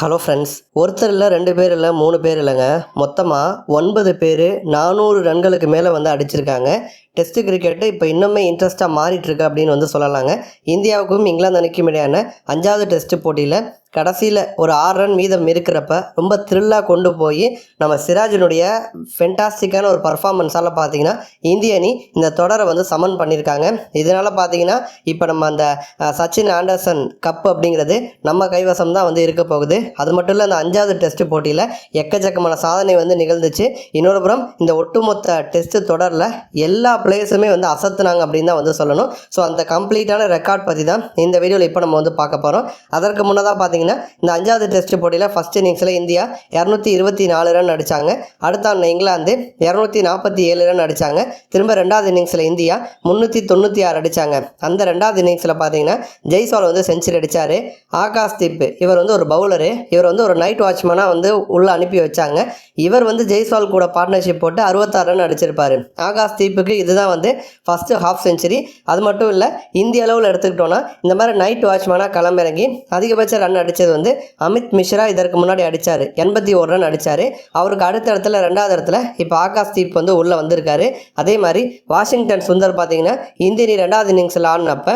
Hello friends ஒருத்தர் இல்லை ரெண்டு பேர் இல்லை மூணு பேர் இல்லைங்க. மொத்தமாக ஒன்பது பேர் நானூறு ரன்களுக்கு மேலே வந்து அடிச்சிருக்காங்க. டெஸ்ட் கிரிக்கெட்டு இப்போ இன்னுமே இன்ட்ரெஸ்ட்டாக மாறிட்டுருக்கு அப்படின்னு வந்து சொல்லலாங்க. இந்தியாவுக்கும் இங்கிலாந்து அணிக்கும் இடையான அஞ்சாவது டெஸ்ட் போட்டியில் கடைசியில் ஒரு ஆறு ரன் மீதம் இருக்கிறப்ப ரொம்ப த்ரில்லாக கொண்டு போய் நம்ம சிராஜினுடைய ஃபென்டாஸ்டிக்கான ஒரு பர்ஃபார்மன்ஸால் பார்த்தீங்கன்னா இந்திய அணி இந்த தொடரை வந்து சமன் பண்ணியிருக்காங்க. இதனால் பார்த்தீங்கன்னா இப்போ நம்ம அந்த சச்சின் ஆண்டர்சன் கப் அப்படிங்கிறது நம்ம கைவசம் தான் வந்து இருக்க போகுது. அது மட்டும் இல்லை அந்த அஞ்சாவது டெஸ்ட் போட்டியில் எக்கச்சக்கமான சாதனை வந்து நிகழ்ந்துச்சு. இன்னொரு புறம் இந்த ஒட்டுமொத்த டெஸ்ட் தொடரில் எல்லா பிளேயர்ஸுமே வந்து அசத்துனாங்க அப்படின்னு தான் வந்து சொல்லணும். ஸோ அந்த கம்ப்ளீட்டான ரெக்கார்ட் பற்றி தான் இந்த வீடியோவில் இப்போ நம்ம வந்து பார்க்க போகிறோம் அதற்கு முன்னதாக பார்த்தீங்கன்னா இந்த அஞ்சாவது டெஸ்ட் போட்டியில் ஃபஸ்ட் இன்னிங்ஸில் இந்தியா இரநூத்தி இருபத்தி நாலு ரன் அடித்தாங்க அடுத்த ஆண்டு இங்கிலாந்து இரநூத்தி நாற்பத்தி ஏழு ரன் அடித்தாங்க திரும்ப ரெண்டாவது இன்னிங்ஸில் இந்தியா முந்நூற்றி தொண்ணூற்றி ஆறு அடித்தாங்க அந்த ரெண்டாவது இன்னிங்ஸில் பார்த்தீங்கன்னா ஜெய்ஸ்வால் வந்து செஞ்சுரி அடித்தார் ஆகாஷ் தீப் இவர் வந்து ஒரு பவுலரு இவர் வந்து ஒரு நைட் வாட்ச்மேனாக வந்து உள்ளே அனுப்பி வச்சாங்க. இவர் வந்து ஜெய்ஸ்வால் கூட பார்ட்னர்ஷிப் போட்டு அறுபத்தாறு ரன் அடிச்சிருப்பார். ஆகாஷ் தீப்புக்கு இதுதான் வந்து ஃபஸ்ட்டு ஹாஃப் செஞ்சுரி அது மட்டும் இல்லை இந்திய அளவில் எடுத்துக்கிட்டோன்னா இந்த மாதிரி நைட் வாட்ச்மேனாக களமிறங்கி அதிகபட்ச ரன் அடித்தது வந்து அமித் மிஸ்ரா இதற்கு முன்னாடி அடித்தார் எண்பத்தி ஒரு ரன் அடித்தார் அவருக்கு அடுத்த இடத்துல ரெண்டாவது இடத்துல இப்போ ஆகாஷ் தீப் வந்து உள்ளே வந்திருக்காரு. அதே மாதிரி வாஷிங்டன் சுந்தர் பார்த்தீங்கன்னா இந்திய ரெண்டாவது இன்னிங்ஸில் ஆடினப்போ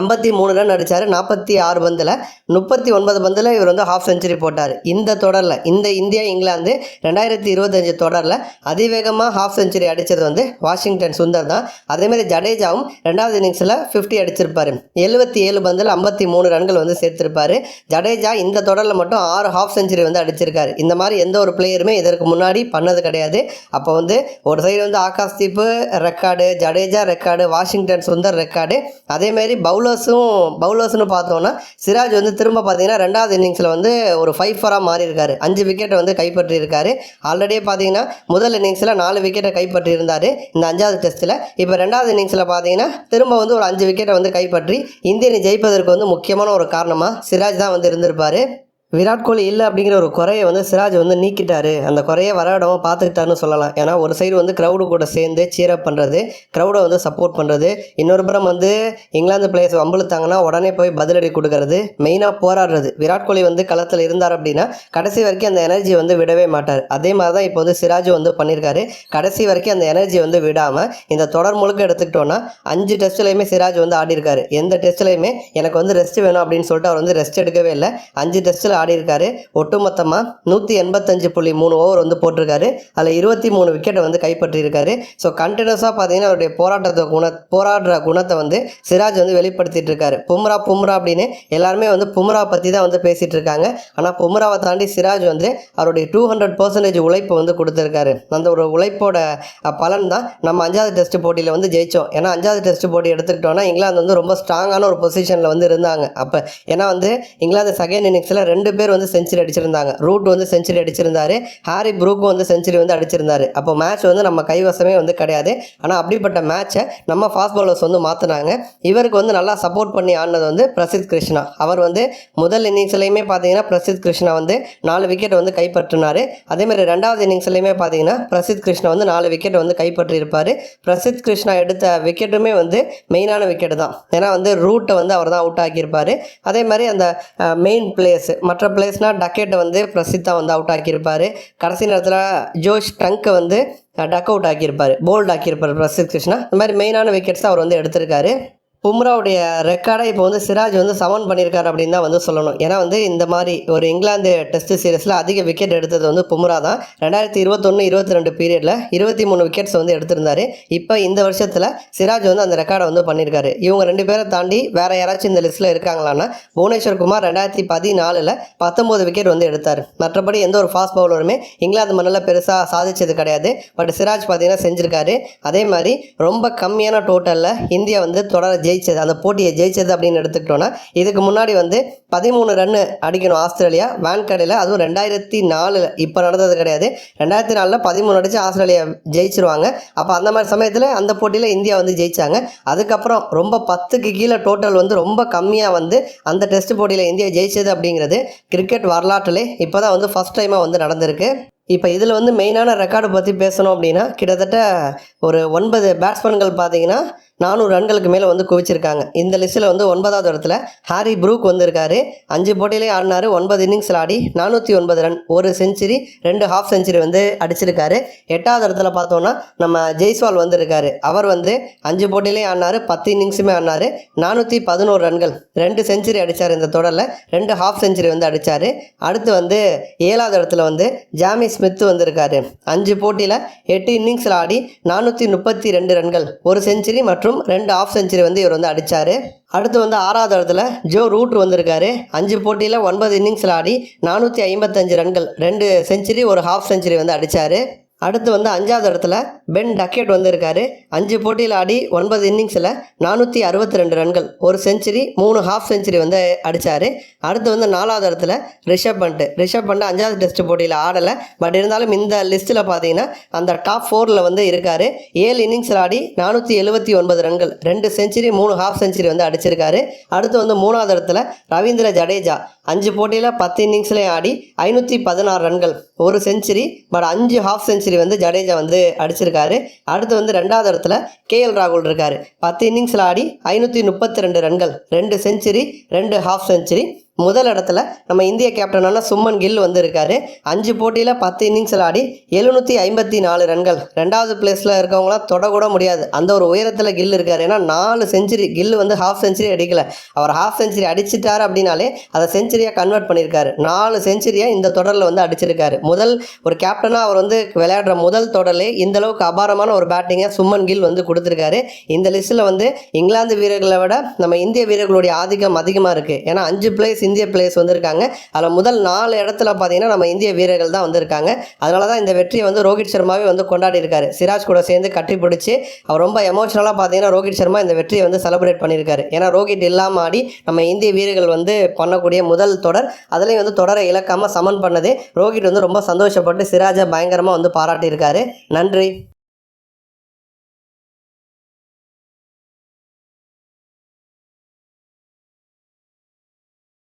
ஐம்பத்தி மூணு ரன் அடித்தார் நாற்பத்தி ஆறு பந்தில் முப்பத்தி ஒன்பது பந்தில் இவர் வந்து ஹாஃப் செஞ்சுரி போட்டார். இந்த தொடரில் இந்த இந்தியா இங்கிலாந்து ரெண்டாயிரத்தி இருபத்தஞ்சு தொடரில் அதிவேகமாக ஹாஃப் செஞ்சுரி அடித்தது வந்து வாஷிங்டன் சுந்தர் தான். அதேமாதிரி ஜடேஜாவும் ரெண்டாவது இன்னிங்ஸில் ஃபிஃப்டி அடிச்சிருப்பார். எழுபத்தி ஏழு பந்தில் ஐம்பத்தி மூணு ரன்கள் வந்து சேர்த்திருப்பார். ஜடேஜா இந்த தொடரில் மட்டும் ஆறு ஹாஃப் செஞ்சுரி வந்து அடிச்சிருக்காரு. இந்த மாதிரி எந்த ஒரு பிளேயருமே இதற்கு முன்னாடி பண்ணது கிடையாது. அப்போ வந்து ஒரு சைடு வந்து Akash Deep record Jadeja record Washington Sundar record அதேமாரி பவுல் பவுலர்ஸும் பவுலர்ஸ்னு பார்த்தோன்னா சிராஜ் வந்து திரும்ப பார்த்தீங்கன்னா ரெண்டாவது இன்னிங்ஸில் வந்து ஒரு ஃபைவ் ஃபராக மாறியிருக்காரு. அஞ்சு விக்கெட்டை வந்து கைப்பற்றியிருக்காரு. ஆல்ரெடியே பார்த்தீங்கன்னா முதல் இன்னிங்ஸில் நாலு விக்கெட்டை கைப்பற்றி இருந்தார் இந்த அஞ்சாவது டெஸ்ட்டில் இப்போ ரெண்டாவது இன்னிங்ஸில் பார்த்தீங்கன்னா திரும்ப வந்து ஒரு அஞ்சு விக்கெட்டை வந்து கைப்பற்றி இந்தியனை ஜெயிப்பதற்கு வந்து முக்கியமான ஒரு காரணமாக சிராஜ் தான் வந்து இருந்திருப்பார். விராட் கோலி இல்லை அப்படிங்கிற ஒரு குறையை வந்து சிராஜ் வந்து நீக்கிட்டாரு. அந்த குறையை வர பார்த்துக்கிட்டாருன்னு சொல்லலாம். ஏன்னா ஒரு சைடு வந்து க்ரௌடு கூட சேர்ந்து சீரப் பண்ணுறது க்ரௌடை வந்து சப்போர்ட் பண்ணுறது இன்னொரு புறம் வந்து இங்கிலாந்து பிளேயர்ஸ் வம்புழுத்தாங்கன்னா உடனே போய் பதிலடி கொடுக்கறது மெயினாக போராடுறது. விராட் கோலி வந்து களத்தில் இருந்தார் அப்படின்னா கடைசி வரைக்கும் அந்த எனர்ஜி வந்து விடவே மாட்டார். அதே மாதிரி தான் இப்போ வந்து சிராஜ் வந்து பண்ணியிருக்காரு கடைசி வரைக்கும் அந்த எனர்ஜி வந்து விடாமல் இந்த தொடர் முழுக்க எடுத்துக்கிட்டோன்னா அஞ்சு டெஸ்ட்லேயுமே சிராஜ் வந்து ஆடிருக்காரு எந்த டெஸ்ட்லையுமே எனக்கு வந்து ரெஸ்ட் வேணும் அப்படின்னு சொல்லிட்டு அவர் வந்து ரெஸ்ட் எடுக்கவே இல்லை. அஞ்சு டெஸ்ட்டில் ஆடி இருக்காரு ஒட்டுமொத்தமாக நூற்றி எண்பத்தஞ்சு புள்ளி மூணு ஓவர் வந்து போட்டிருக்காரு. அதில் இருபத்தி மூணு விக்கெட்டை வந்து கைப்பற்றியிருக்காரு. ஸோ கண்டினியூஸாக பார்த்தீங்கன்னா அவருடைய போராட்டத்தை குண போராடுற குணத்தை வந்து சிராஜ் வந்து வெளிப்படுத்திட்டு இருக்காரு பும்ரா பும்ரா அப்படின்னு எல்லாருமே வந்து பும்ரா பற்றி தான் வந்து பேசிகிட்டு இருக்காங்க ஆனால் பும்ராவை தாண்டி சிராஜ் வந்து அவருடைய டூ ஹண்ட்ரட் பர்சன்டேஜ் உழைப்பு வந்து கொடுத்துருக்காரு. அந்த ஒரு உழைப்போட பலன் தான் நம்ம அஞ்சாவது டெஸ்ட் போட்டியில் வந்து ஜெயித்தோம் ஏன்னா அஞ்சாவது டெஸ்ட் போட்டி எடுத்துக்கிட்டோம்னா இங்கிலாந்து வந்து ரொம்ப ஸ்ட்ராங்கான ஒரு பொசிஷனில் வந்து இருந்தாங்க. அப்போ ஏன்னா வந்து இங்கிலாந்து செகண்ட் இன்னிங்ஸில் ரெண்டு ரெண்டு பேர் வந்து செஞ்சுரி அடிச்சிருந்தாங்க. ரூட் வந்து செஞ்சுரி அடிச்சிருந்தாரு. ஹாரி ப்ரூக்கும் வந்து செஞ்சுரி வந்து அடிச்சிருந்தாரு. அப்போ மேட்ச் வந்து நம்ம கைவசமே வந்து கிடையாது. ஆனால் அப்படிப்பட்ட மேட்சை நம்ம ஃபாஸ்ட் பாலர்ஸ் வந்து மாற்றினாங்க இவருக்கு வந்து நல்லா சப்போர்ட் பண்ணி ஆடினது வந்து பிரசித் கிருஷ்ணா. அவர் வந்து முதல் இன்னிங்ஸ்லையுமே பார்த்தீங்கன்னா பிரசித் கிருஷ்ணா வந்து நாலு விக்கெட் வந்து கைப்பற்றினார். அதேமாதிரி ரெண்டாவது இன்னிங்ஸ்லையுமே பார்த்தீங்கன்னா பிரசித் கிருஷ்ணா வந்து நாலு விக்கெட் வந்து கைப்பற்றியிருப்பார். பிரசித் கிருஷ்ணா எடுத்த விக்கெட்டுமே வந்து மெயினான விக்கெட் தான். ஏன்னா வந்து ரூட்டை வந்து அவர் தான் அவுட் ஆக்கியிருப்பார். அதே மாதிரி அந்த மெயின் பிளேயர்ஸ் மற்ற பிளேயர்ஸ்னால் டக்கெட்டை வந்து பிரசித்தா வந்து அவுட் ஆக்கியிருப்பார். கடைசி நேரத்தில் ஜோஷ் ட்ரங்க்கை வந்து டக் அவுட் ஆக்கியிருப்பார். போல்ட் ஆக்கியிருப்பார் பிரசித் கிருஷ்ணா. இந்த மாதிரி மெயினான விக்கெட்ஸ் அவர் வந்து எடுத்திருக்காரு. பும்ராவுடைய ரெக்கார்டை இப்போ வந்து சிராஜ் வந்து சமன் பண்ணியிருக்காரு அப்படின்னு தான் வந்து சொல்லணும். ஏன்னா வந்து இந்த மாதிரி ஒரு இங்கிலாந்து டெஸ்ட் சீரீஸில் அதிக விக்கெட் எடுத்தது வந்து பும்ரா தான். ரெண்டாயிரத்தி இருபத்தொன்று இருபத்தி ரெண்டு பீரியடில் இருபத்தி மூணு விக்கெட்ஸ் வந்து எடுத்திருந்தாரு. இப்போ இந்த வருஷத்தில் சிராஜ் வந்து அந்த ரெக்கார்டை வந்து பண்ணியிருக்காரு. இவங்க ரெண்டு பேரை தாண்டி வேறு யாராச்சும் இந்த லிஸ்ட்டில் இருக்காங்களான்னா புவனேஸ்வர் குமார் ரெண்டாயிரத்தி பதினாலில் பத்தொம்போது விக்கெட் வந்து எடுத்தார். மற்றபடி எந்த ஒரு ஃபாஸ்ட் பவுலருமே இங்கிலாந்து மண்ணில் பெருசாக சாதிச்சது கிடையாது. பட் சிராஜ் பார்த்தீங்கன்னா செஞ்சுருக்காரு. அதே மாதிரி ரொம்ப கம்மியான டோட்டலில் இந்தியா வந்து தொடர ஜெயிச்சது அந்த போட்டியை ஜெயிச்சது அப்படின்னு எடுத்துக்கிட்டோன்னா இதுக்கு முன்னாடி வந்து பதிமூணு ரன்னு அடிக்கணும் ஆஸ்திரேலியா. வேன்கடையில் அதுவும் ரெண்டாயிரத்தி நாலில் இப்போ நடந்தது கிடையாது. ரெண்டாயிரத்தி நாலில் பதிமூணு அடித்து ஆஸ்திரேலியா ஜெயிச்சிருவாங்க. அப்போ அந்த மாதிரி சமயத்தில் அந்த போட்டியில் இந்தியா வந்து ஜெயிச்சாங்க. அதுக்கப்புறம் ரொம்ப பத்துக்கு கீழே டோட்டல் வந்து ரொம்ப கம்மியாக வந்து அந்த டெஸ்ட் போட்டியில் இந்தியா ஜெயிச்சது அப்படிங்கிறது கிரிக்கெட் வரலாற்றிலே இப்போ தான் வந்து ஃபஸ்ட் டைமாக வந்து நடந்திருக்கு. இப்போ இதில் வந்து மெயினான ரெக்கார்டு பற்றி பேசணும் அப்படின்னா கிட்டத்தட்ட ஒரு ஒன்பது பேட்ஸ்மேன்கள் பார்த்தீங்கன்னா நானூறு ரன்களுக்கு மேலே வந்து குவிச்சிருக்காங்க. இந்த லிஸ்ட்டில் வந்து ஒன்பதாவது இடத்துல ஹாரி ப்ரூக் வந்திருக்காரு. அஞ்சு போட்டியிலே ஆடினாரு ஒன்பது இன்னிங்ஸில் ஆடி நானூற்றி ஒன்பது ரன் ஒரு செஞ்சுரி ரெண்டு ஹாஃப் செஞ்சுரி வந்து அடிச்சிருக்காரு. எட்டாவது இடத்துல பார்த்தோன்னா நம்ம ஜெய்ஸ்வால் வந்திருக்காரு. அவர் வந்து அஞ்சு போட்டியிலே ஆடினாரு பத்து இன்னிங்ஸுமே ஆடினார் நானூற்றி பதினோரு ரன்கள் ரெண்டு செஞ்சுரி அடித்தார் இந்த தொடரில் ரெண்டு ஹாஃப் செஞ்சுரி வந்து அடித்தார் அடுத்து வந்து ஏழாவது இடத்துல வந்து ஜாமி ஸ்மித் வந்திருக்காரு. அஞ்சு போட்டியில் எட்டு இன்னிங்ஸில் ஆடி நானூற்றி முப்பத்தி ரெண்டு ரன்கள் ஒரு செஞ்சுரி மற்றும் மற்றும் ரெண்டு ஆஃப் செஞ்சுரி வந்து இவர் வந்து அடித்தார் அடுத்து வந்து ஆறாவது இடத்துல ஜோ ரூட் வந்திருக்காரு. அஞ்சு போட்டியில் ஒன்பது இன்னிங்ஸில் ஆடி நானூற்றி ஐம்பத்தஞ்சு ரன்கள் ரெண்டு செஞ்சுரி ஒரு ஹாஃப் செஞ்சுரி வந்து அடித்தார் அடுத்து வந்து அஞ்சாவது இடத்துல பென் டக்கெட் வந்திருக்காரு. அஞ்சு போட்டியில் ஆடி ஒன்பது இன்னிங்ஸில் நானூற்றி அறுபத்தி ரெண்டு ரன்கள். ஒரு செஞ்சுரி மூணு ஹாஃப் செஞ்சுரி வந்து அடித்தார் அடுத்து வந்து நாலாவது இடத்துல ரிஷப் பண்ட் ரிஷப் பண்ட் அஞ்சாவது டெஸ்ட் போட்டியில் ஆடலை. பட் இருந்தாலும் இந்த லிஸ்ட்டில் பார்த்தீங்கன்னா அந்த டாப் ஃபோரில் வந்து இருக்கார். ஏழு இன்னிங்ஸில் ஆடி நானூற்றி எழுபத்தி ஒன்பது ரன்கள். ரெண்டு செஞ்சுரி மூணு ஹாஃப் செஞ்சுரி வந்து அடிச்சிருக்காரு. அடுத்து வந்து மூணாவது இடத்துல ரவீந்திர ஜடேஜா. அஞ்சு போட்டியில் பத்து இன்னிங்ஸ்லேயும் ஆடி ஐநூற்றி பதினாறு ரன்கள். ஒரு செஞ்சுரி பட் அஞ்சு ஹாஃப் செஞ்சுரி வந்து ஜடேஜா வந்து அடிச்சிருக்காரு. அடுத்து வந்து ரெண்டாவது இடத்துல கே எல் ராகுல் இருக்காரு. பத்து இன்னிங்ஸில் ஆடி ஐநூற்றி முப்பத்தி ரெண்டு ரன்கள் ரெண்டு செஞ்சுரி ரெண்டு ஹாஃப் செஞ்சுரி முதல் இடத்துல நம்ம இந்திய கேப்டனான சும்மன் கில் வந்திருக்காரு. அஞ்சு போட்டியில் பத்து இன்னிங்ஸில் ஆடி எழுநூற்றி ஐம்பத்தி நாலு ரன்கள். ரெண்டாவது பிளேஸில் இருக்கவங்களாம் தொடக்கூட முடியாது. அந்த ஒரு உயரத்தில் கில் இருக்கார். ஏன்னா நாலு செஞ்சுரி கில் வந்து ஹாஃப் செஞ்சுரி அடிக்கல. அவர் ஹாஃப் செஞ்சுரி அடிச்சிட்டார் அப்படின்னாலே அதை செஞ்சுரியாக கன்வெர்ட் பண்ணியிருக்காரு. நாலு செஞ்சுரியாக இந்த தொடரில் வந்து அடிச்சிருக்காரு. முதல் ஒரு கேப்டனாக அவர் வந்து விளையாடுற முதல் தொடரிலே இந்த அளவுக்கு அபாரமான ஒரு பேட்டிங்கை சும்மன் கில் வந்து கொடுத்துருக்காரு. இந்த லிஸ்ட்டில் வந்து இங்கிலாந்து வீரர்களை விட நம்ம இந்திய வீரர்களுடைய ஆதிக்கம் அதிகமாக இருக்குது ஏன்னா அஞ்சு பிளேஸ் இந்திய பிளேயர்ஸ் வந்திருக்காங்க. அதில் முதல் நாலு இடத்துல பார்த்தீங்கன்னா நம்ம இந்திய வீரர்கள் தான் வந்திருக்காங்க. அதனால தான் இந்த வெற்றியை வந்து ரோஹித் சர்மாவே வந்து கொண்டாடி இருக்காரு சிராஜ் கூட சேர்ந்து கட்டி பிடிச்சி அவர் ரொம்ப எமோஷனலாக பார்த்தீங்கன்னா ரோஹித் சர்மா இந்த வெற்றியை வந்து செலிப்ரேட் பண்ணியிருக்காரு. ஏன்னா ரோஹித் இல்லாமல் ஆடி நம்ம இந்திய வீரர்கள் வந்து பண்ணக்கூடிய முதல் தொடர் அதுலேயும் வந்து தொடரை இழக்காமல் சமன் பண்ணது. ரோஹித் வந்து ரொம்ப சந்தோஷப்பட்டு சிராஜை பயங்கரமாக வந்து பாராட்டியிருக்காரு. நன்றி.